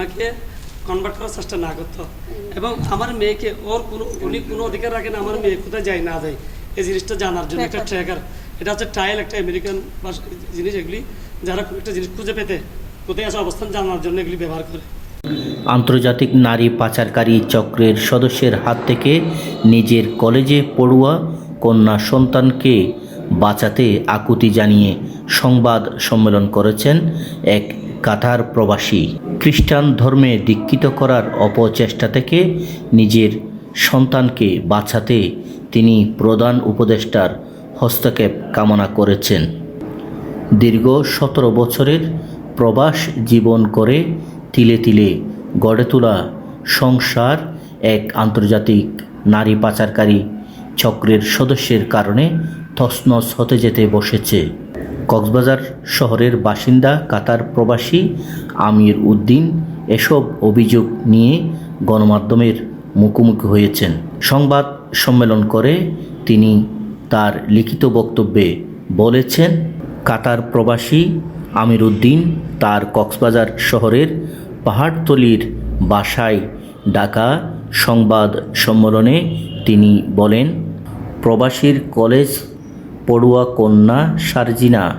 ওনাকে কনভার্ট করার চেষ্টা না করতো। এবং আমার মেয়েকে ওর কোনো উনি কোনো অধিকার রাখেন আমার মেয়ে কোথায় যায় না যায়। এই জিনিসটা জানার জন্য একটা ট্র্যাকার এটা হচ্ছে ট্রায়াল একটা আমেরিকান জিনিস এগুলি। যারা কোনো একটা জিনিস খুঁজে পেতে কোথায় আছে অবস্থান জানার জন্য এগুলি ব্যবহার করে। আন্তর্জাতিক নারী পাচারকারী চক্রের সদস্যের হাত থেকে নিজের কলেজে পড়ুয়া কন্যা সন্তানকে বাঁচাতে আকুতি জানিয়ে সংবাদ সম্মেলন করেছেন এক কাতার প্রবাসী খ্রিস্টান ধর্মে দীক্ষিত করার অপচেষ্টা থেকে নিজের সন্তানকে বাঁচাতে তিনি প্রধান উপদেষ্টার হস্তক্ষেপ কামনা করেছেন। দীর্ঘ সতেরো বছরের প্রবাস জীবন করে তিলে তিলে গড়ে তোলা সংসার এক আন্তর্জাতিক নারী পাচারকারী চক্রের সদস্যের কারণে তছনছ হতে যেতে বসেছে। কক্সবাজার শহরের বাসিন্দা কাতার প্রবাসী আমির উদ্দিন এসব অভিযোগ নিয়ে গণমাধ্যমের মুখোমুখি হয়েছেন। সংবাদ সম্মেলন করে তিনি তার লিখিত বক্তব্যে বলেছেন, কাতার প্রবাসী আমির উদ্দিন তার কক্সবাজার শহরের পাহাড়তলির বাসায় ডাকা সংবাদ সম্মেলনে তিনি বলেন, প্রবাসীর কলেজ পড়ুয়া কন্যা সারজিনা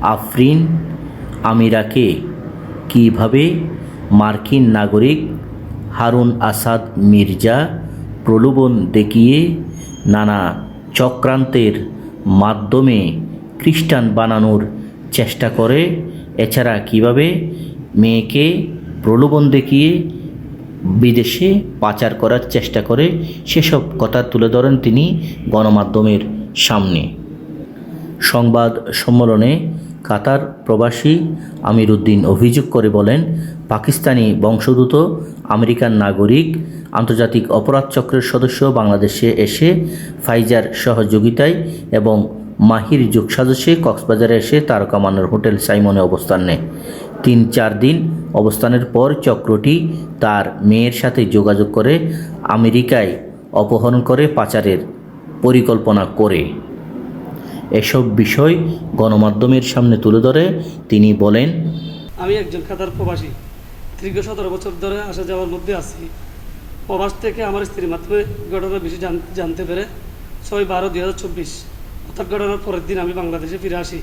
আফরিন আমিরাকে কীভাবে মার্কিন নাগরিক হারুন আসাদ মির্জা প্রলোভন দেখিয়ে নানা চক্রান্তের মাধ্যমে খ্রিস্টান বানানোর চেষ্টা করে, এছাড়া কীভাবে মেয়েকে প্রলোভন দেখিয়ে বিদেশে পাচার করার চেষ্টা করে, সেসব কথা তুলে ধরেন তিনি গণমাধ্যমের সামনে। সংবাদ সম্মেলনে কাতার প্রবাসী আমির উদ্দিন অভিযোগ করে বলেন, পাকিস্তানি বংশোদ্ভূত আমেরিকান নাগরিক, আন্তর্জাতিক অপরাধ চক্রের সদস্য বাংলাদেশে এসে ফাইজার সহযোগিতায় এবং মাহির যোগসাজশে কক্সবাজারে এসে তারকামানের হোটেল সাইমনে অবস্থান নেয়। তিন চার দিন অবস্থানের পর চক্রটি তার মেয়ের সাথে যোগাযোগ করে আমেরিকায় অপহরণ করে পাচারের পরিকল্পনা করে। এসব বিষয় গণমাধ্যমের সামনে তুলে ধরে তিনি বলেন, আমি একজন কাতার প্রবাসী। দীর্ঘ সতেরো বছর ধরে আসা যাওয়ার মধ্যে আছি। প্রবাস থেকে আমার স্ত্রীর মাধ্যমে ঘটনা বেশি জান- জানতে পেরে ছয় বারো দুই হাজার চব্বিশ, অর্থাৎ ঘটনার পরের দিন আমি বাংলাদেশে ফিরে আসি।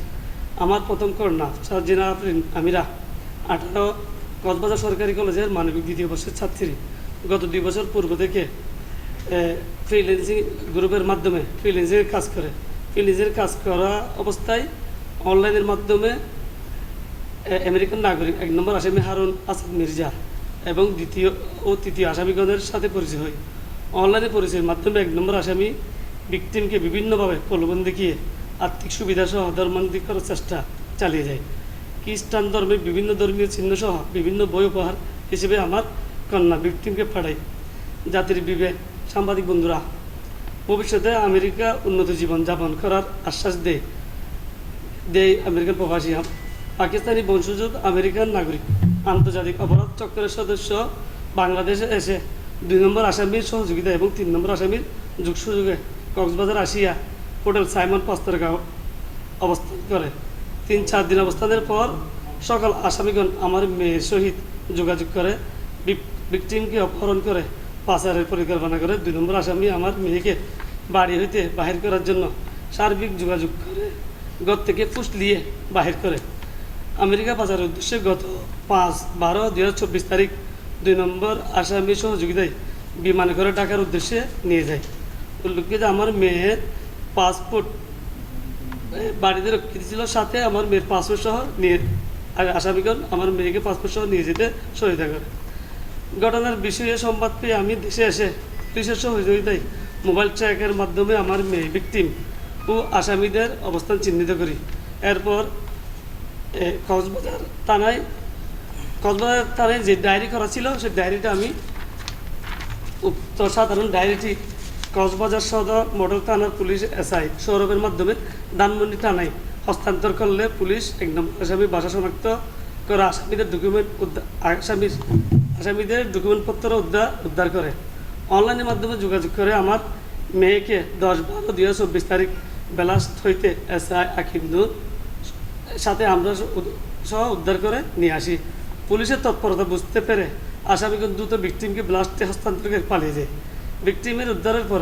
আমার প্রথম কন্যা সার্জিনা আফরিন আমিরা, আঠারো কক্সবাজার সরকারি কলেজের মানবিক দ্বিতীয় বর্ষের ছাত্রী। গত দুই বছর পূর্ব থেকে ফ্রিল্যান্সিং গ্রুপের মাধ্যমে ফ্রিল্যান্সিংয়ের কাজ করে। ফ্রিল্যান্সিংয়ের কাজ করা অবস্থায় অনলাইনের মাধ্যমে আমেরিকান নাগরিক, এক নম্বর আসামি হারুন আসাদ মির্জা এবং দ্বিতীয় ও তৃতীয় আসামিগণের সাথে পরিচয় হয়। অনলাইনে পরিচয়ের মাধ্যমে এক নম্বর আসামি ভিকটিমকে বিভিন্নভাবে প্রলোভন দেখিয়ে আর্থিক সুবিধা সহ ধর্মান্তরিক করার চেষ্টা চালিয়ে যায়। খ্রিস্টান ধর্মের বিভিন্ন ধর্মীয় চিহ্ন সহ বিভিন্ন বই উপহার হিসেবে আমার কন্যা ভিকটিমকে পাঠায় জাতির বিবেক, সাংবাদিক বন্ধুরা ভবিষ্যতে আমেরিকা উন্নত জীবন যাপন করার আশ্বাস দেয় দেয় আমেরিকান প্রবাসী। পাকিস্তানি বংশোদ্ভূত আমেরিকান নাগরিক। আন্তর্জাতিক অপরাধ চক্রের সদস্য বাংলাদেশে এসে দুই নম্বর আসামির সহযোগিতা এবং তিন নম্বর আসামির যুগ সুযোগে কক্সবাজার আসিয়া হোটেল সাইমন পাস্তরগাঁও অবস্থান করে। তিন চার দিন অবস্থানের পর সকাল আসামিগণ আমার মেয়ের সহিত যোগাযোগ করে ভিকটিমকে অপহরণ করে পাচারের পরিকল্পনা করে দুই নম্বর আসামি আমার মেয়েকে বাড়ি হইতে বাহির করার জন্য সার্বিক যোগাযোগ করে, গত থেকে ফুসলিয়ে বাহির করে। আমেরিকা পাচারের উদ্দেশ্যে গত পাঁচ বারো দুই হাজার চব্বিশ তারিখ দুই নম্বর আসামি সহযোগিতায় বিমানে করে টাকার উদ্দেশ্যে নিয়ে যায়। উল্লেখ্য যে আমার মেয়ের পাসপোর্ট বাড়িতে রক্ষিত ছিল, সাথে আমার মেয়ের পাসপোর্ট সহ নিয়ে, আর আসামিগণ আমার মেয়েকে পাসপোর্ট সহ নিয়ে যেতে সহায়তা করে। ঘটনার বিষয়ে সংবাদ পেয়ে আমি দেশে এসে পুলিশের সহযোগিতায় মোবাইল ট্র্যাকের মাধ্যমে আমার মেয়ে ভিকটিম ও আসামিদের অবস্থান চিহ্নিত করি। এরপর কক্সবাজার থানায় কক্সবাজার থানায় যে ডায়েরি করা ছিল সেই ডায়েরিটা আমি উক্ত সাধারণ ডায়েরিটি কক্সবাজার সদর মডেল থানার পুলিশ এসআই সৌরভের মাধ্যমে ধানমন্ডি থানায় হস্তান্তর করলে পুলিশ একদম আসামি বাসা শনাক্ত করে আসামিদের ডকুমেন্ট আসামির আসামিদের ডকুমেন্টপত্র উদ্ধার উদ্ধার করে। অনলাইনের মাধ্যমে যোগাযোগ করে আমার মেয়েকে দশ বারো দুই হাজার চব্বিশ তারিখ বেলাস্ট হইতে এসআই আকিমদুর সাথে আমরা সহ উদ্ধার করে নিয়ে আসি। পুলিশের তৎপরতা বুঝতে পেরে আসামিগণ দ্রুত ভিকটিমকে ব্লাস্টে হস্তান্তর করে পালিয়ে যায়। ভিকটিমের উদ্ধারের পর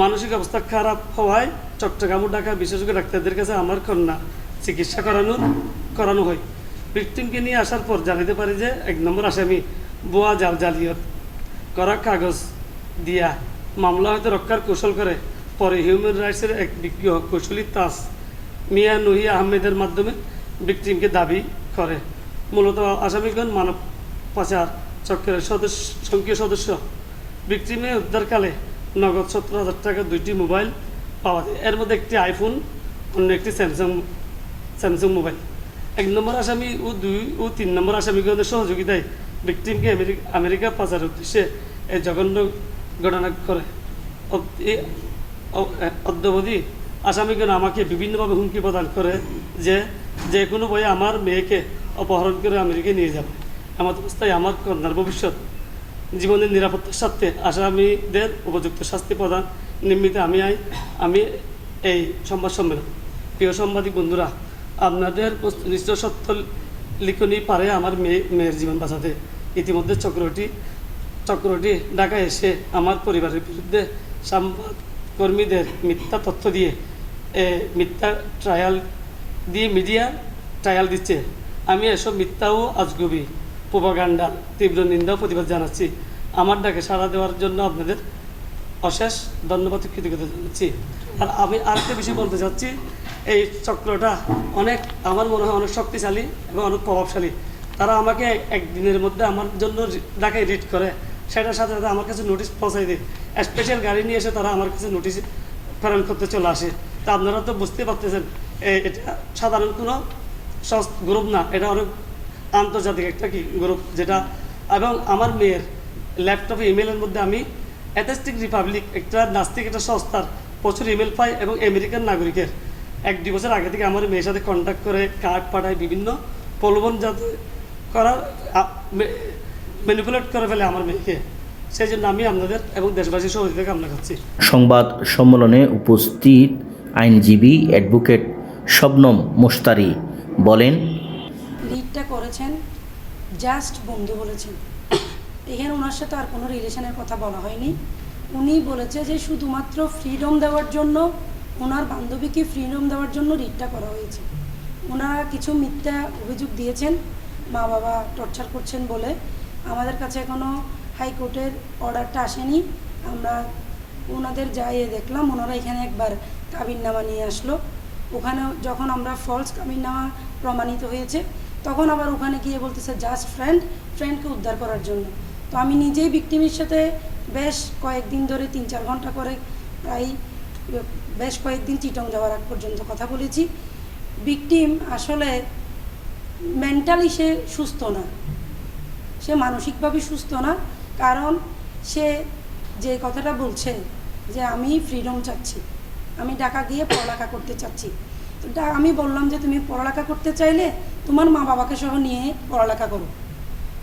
মানসিক অবস্থা খারাপ হওয়ায় চট্টগ্রাম ঢাকা বিশেষজ্ঞ ডাক্তারদের কাছে আমার কন্যা চিকিৎসা করানো করানো হয়। ভিকটিমকে নিয়ে আসার পর জানাতে পারি যে এক নম্বর আসামি বোয়া জাল জালিয়ত। করা কাগজ দিয়া মামলা হয়তো রক্ষার কৌশল করে পরে হিউম্যান রাইটসের এক বিজ্ঞ কৌশলী তাস মিয়া নুহি আহমেদের মাধ্যমে ভিকটিমকে দাবি করে। মূলত আসামিগণ মানব পাচার চক্রের সদস্য সক্রিয় সদস্য। ভিকটিমে উদ্ধারকালে নগদ সত্তর হাজার টাকা দুইটি মোবাইল পাওয়া যায়। এর মধ্যে একটি আইফোন, অন্য একটি স্যামসাং স্যামসাং মোবাইল। এক নম্বর আসামি ও দুই ও তিন নম্বর আসামিগণের সহযোগিতায় ভিকটিমকে আমেরিকা পাচারের উদ্দেশ্যে এই জঘন্য ঘটনা করে অদ্যাবধি আসামিগণ আমাকে বিভিন্নভাবে হুমকি প্রদান করে যে যে কোনো বয়ে আমার মেয়েকে অপহরণ করে আমেরিকায় নিয়ে যাবে। এমন অবস্থায় আমার কন্যার ভবিষ্যৎ জীবনের নিরাপত্তার স্বার্থে আসামিদের উপযুক্ত শাস্তি প্রদান নিমিত্তে আমি আই আমি এই সংবাদ সম্মেলন। প্রিয় সাংবাদিক বন্ধুরা, আপনাদের নিশ্চয় সত্য লিখনই পারে আমার মেয়ে মেয়ের জীবন বাঁচাতে। ইতিমধ্যে চক্রটি চক্রটি ঢাকায় এসে আমার পরিবারের বিরুদ্ধে কর্মীদের মিথ্যা তথ্য দিয়ে এ, মিথ্যা ট্রায়াল দিয়ে মিডিয়া ট্রায়াল দিচ্ছে। আমি এসব মিথ্যা ও আজগুবি প্রোপাগান্ডার তীব্র নিন্দা প্রতিবাদ জানাচ্ছি। আমার ডাকে সাড়া দেওয়ার জন্য আপনাদের অশেষ ধন্যবাদ কৃতজ্ঞতা জানাচ্ছি। আর আমি আরেকটা বিষয় বলতে চাচ্ছি এই চক্রটা অনেক আমার মনে হয় অনেক শক্তিশালী এবং অনেক প্রভাবশালী। তারা আমাকে একদিনের মধ্যে আমার জন্য ডাকায় রিড করে, সেটার সাথে সাথে আমার কাছে নোটিশ পৌঁছাই দেয়। স্পেশাল গাড়ি নিয়ে এসে তারা আমার কাছে নোটিশ প্রেরণ করতে চলে আসে। তা আপনারা তো বুঝতে পারতেছেন এটা সাধারণ কোনো গ্রুপ না, এটা অনেক আন্তর্জাতিক একটা কি গ্রুপ যেটা, এবং আমার মেয়ের ল্যাপটপে ইমেলের মধ্যে আমি অ্যাথেস্টিক রিপাবলিক একটা নাস্তিক একটা সংস্থার প্রচুর ইমেল পাই এবং আমেরিকান নাগরিকের। এক দুই বছর আগে থেকে আমার মেয়ের সাথে কন্ট্যাক্ট করে কার্ড পাঠায়, বিভিন্ন প্রলোভন যাতে করার ম্যানিপুলেট করে ফেলে আমার মেয়েকে। সেই জন্য আমি আপনাদের এবং দেশবাসীর সহযোগিতা কামনা করছি। সংবাদ সম্মেলনে উপস্থিত আইনজীবী অ্যাডভোকেট শবনম মুস্তারি বলেন লিডটা করেছেন জাস্ট বন্ধু বলেছেন। এখানে ওনার সাথে আর কোনো রিলেশনের কথা বলা হয়নি। উনি বলেছে যে শুধুমাত্র ফ্রিডম দেওয়ার জন্য ওনার বান্ধবীকে ফ্রিডম দেওয়ার জন্য রিডটা করা হয়েছে। ওনারা কিছু মিথ্যা অভিযোগ দিয়েছেন। মা বাবা টর্চার করছেন বলে আমাদের কাছে এখনও হাইকোর্টের অর্ডারটা আসেনি। আমরা ওনাদের যাইয়ে দেখলাম, ওনারা এখানে একবার কাবিননামা নিয়ে আসলো। ওখানে যখন আমরা ফলস কাবিননামা প্রমাণিত হয়েছে, তখন আবার ওখানে গিয়ে বলতেছে জাস্ট ফ্রেন্ড ফ্রেন্ডকে উদ্ধার করার জন্য। তো আমি নিজেই ভিক্টিমের সাথে বেশ কয়েকদিন ধরে তিন চার ঘণ্টা করে প্রায় বেশ কয়েকদিন চিটং যাওয়ার আগ পর্যন্ত কথা বলেছি। ভিকটিম আসলে মেন্টালি সে সুস্থ না। সে মানসিকভাবে সুস্থ না, কারণ সে যে কথাটা বলছে যে আমি ফ্রিডম চাচ্ছি, আমি ঢাকা গিয়ে পড়ালেখা করতে চাচ্ছি। তো আমি বললাম যে তুমি পড়ালেখা করতে চাইলে তোমার মা বাবাকে সহ নিয়ে পড়ালেখা করো।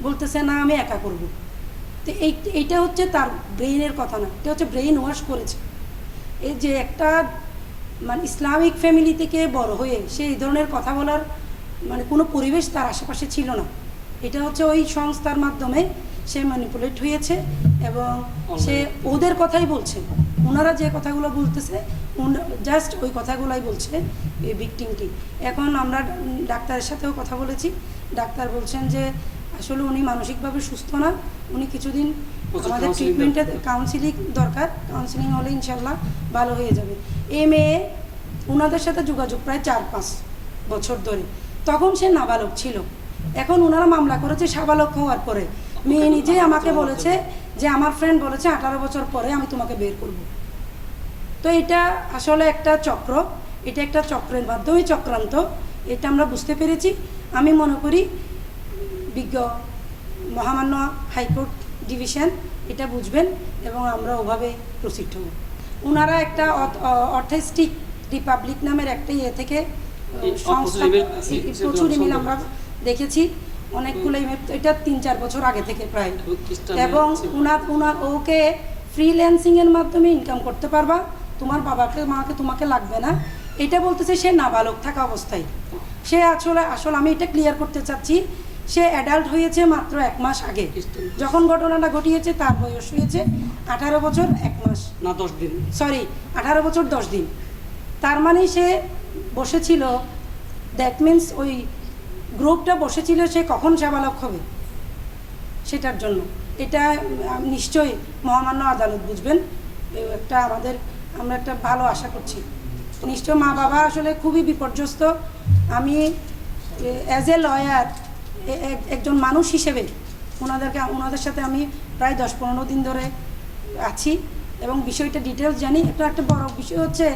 বলতেছে, না, আমি একা করব। তো এই, এইটা হচ্ছে তার ব্রেইনের কথা না, এটা হচ্ছে ব্রেইন ওয়াশ করেছে। এই যে একটা মানে ইসলামিক ফ্যামিলি থেকে বড় হয়ে সে এই ধরনের কথা বলার মানে কোনো পরিবেশ তার আশেপাশে ছিল না। এটা হচ্ছে ওই সংস্থার মাধ্যমে সে ম্যানিপুলেট হয়েছে এবং সে ওদের কথাই বলছে। ওনারা যে কথাগুলো বলতেছে জাস্ট ওই কথাগুলাই বলছে এই ভিকটিমটি এখন আমরা ডাক্তারের সাথেও কথা বলেছি। ডাক্তার বলছেন যে আসলে উনি মানসিকভাবে সুস্থ না উনি কিছুদিন আমাদের ট্রিটমেন্টে কাউন্সিলিং দরকার। কাউন্সিলিং হলে ইনশাল্লাহ ভালো হয়ে যাবে। এ মেয়ে ওনাদের সাথে যোগাযোগ প্রায় চার পাঁচ বছর ধরে। তখন সে নাবালক ছিল। এখন ওনারা মামলা করেছে সাবালক হওয়ার পরে। মেয়ে নিজেই আমাকে বলেছে যে, আমার ফ্রেন্ড বলেছে আঠারো বছর পরে আমি তোমাকে বের করব। তো এটা আসলে একটা চক্র। এটা একটা চক্রের মাধ্যমে চক্রান্ত। এটা আমরা বুঝতে পেরেছি। আমি মনে করি বিজ্ঞ মহামান্য হাইকোর্ট ডিভিশন এটা বুঝবেন এবং আমরা ওভাবে প্রসিড হব। ওনারা একটা অর্থেস্টিক রিপাবলিক নামের একটা ইয়ে থেকে প্রচুর ইমেল আমরা দেখেছি। অনেকগুলো ইমেল এটা তিন চার বছর আগে থেকে প্রায়। এবং উনার উনার ওকে ফ্রিল্যান্সিং এর মাধ্যমে ইনকাম করতে পারবা। তোমার বাবাকে মাকে তোমাকে লাগবে না। এটা বলতেছে সে নাবালক থাকা অবস্থায়। সে আসলে আসলে আমি এটা ক্লিয়ার করতে চাচ্ছি। সে অ্যাডাল্ট হয়েছে মাত্র এক মাস আগে। যখন ঘটনাটা ঘটিয়েছে তার বয়স হয়েছে আঠারো বছর এক মাস। না দশ দিন। সরি আঠারো বছর দশ দিন। তার মানে সে বসেছিল। দ্যাট মিন্স ওই গ্রুপটা বসেছিল সে কখন সাবালক হবে? সেটার জন্য। এটা নিশ্চয়ই মহামান্য আদালত বুঝবেন। একটা আমাদের, আমরা একটা ভালো আশা করছি। নিশ্চয় মা বাবা আসলে খুবই বিপর্যস্ত। আমি অ্যাজ এ লয়ার একজন মানুষ হিসেবে ওনাদেরকে, ওনাদের সাথে আমি প্রায় দশ পনেরো দিন ধরে আছি। এবং বিষয়টা ডিটেলস জানি। একটা একটা বড় বিষয় হচ্ছে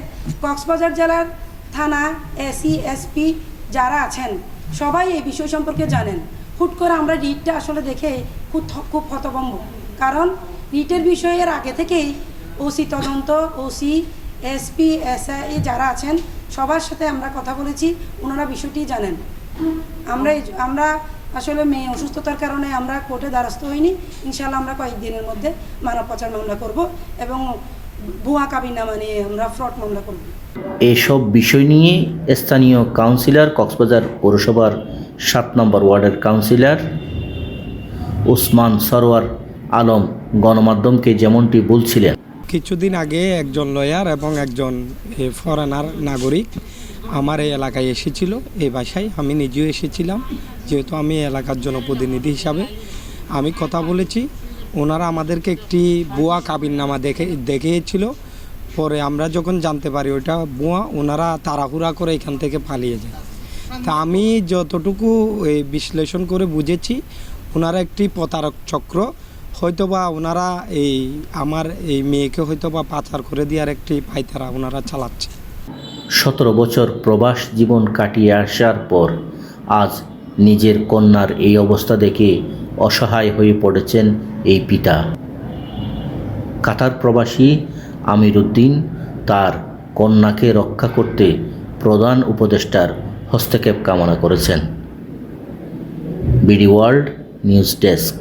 কক্সবাজার জেলার থানা, এসি, এসপি যারা আছেন, সবাই এই বিষয় সম্পর্কে জানেন। হুট করে আমরা রিটটা আসলে দেখে খুব খুব হতভম্ব। কারণ রিটের বিষয়ের আগে থেকেই ওসি তদন্ত, ওসি, এসপি, এসআই যারা আছেন, সবার সাথে আমরা কথা বলেছি, ওনারা বিষয়টি জানেন। আমরা আমরা আসলে মেয়ে অসুস্থতার কারণে আমরা কোর্টে দ্বারস্থ হইনি। ইনশাল্লাহ আমরা কয়েকদিনের মধ্যে মানব পাচার মামলা করব এবং ভুয়া কাবিনামা নিয়ে আমরা ফ্রড মামলা করব। এসব বিষয় নিয়ে স্থানীয় কাউন্সিলর, কক্সবাজার পৌরসভার সাত নম্বর ওয়ার্ডের কাউন্সিলর ওসমান সরোয়ার আলম গণমাধ্যমকে যেমনটি বলছিলেন। কিছুদিন আগে একজন লয়ার এবং একজন ফরেনার নাগরিক আমার এই এলাকায় এসেছিল, এই বাসায় আমি নিজেও এসেছিলাম। যেহেতু আমি এলাকার জনপ্রতিনিধি হিসাবে আমি কথা বলেছি। ওনারা আমাদেরকে একটি বুয়া কাবিননামা দেখে, দেখিয়েছিল। পরে আমরা যখন জানতে পারি ওটা বুয়া, ওনারা তাড়াহুড়া করে এখান থেকে পালিয়ে যায়। তা আমি যতটুকু এই বিশ্লেষণ করে বুঝেছি, ওনারা একটি প্রতারক চক্র, হয়তোবা ওনারা এই আমার এই মেয়েকে হয়তোবা পাচার করে দেওয়ার একটি পাইতারা ওনারা চালাচ্ছে। সতেরো বছর প্রবাস জীবন কাটিয়ে আসার পর আজ নিজের কন্যার এই অবস্থা দেখে অসহায় হয়ে পড়েছেন এই পিতা। কাতার প্রবাসী আমির উদ্দিন তার কন্যাকে রক্ষা করতে প্রধান উপদেষ্টার হস্তক্ষেপ কামনা করেছেন। BD world news desk.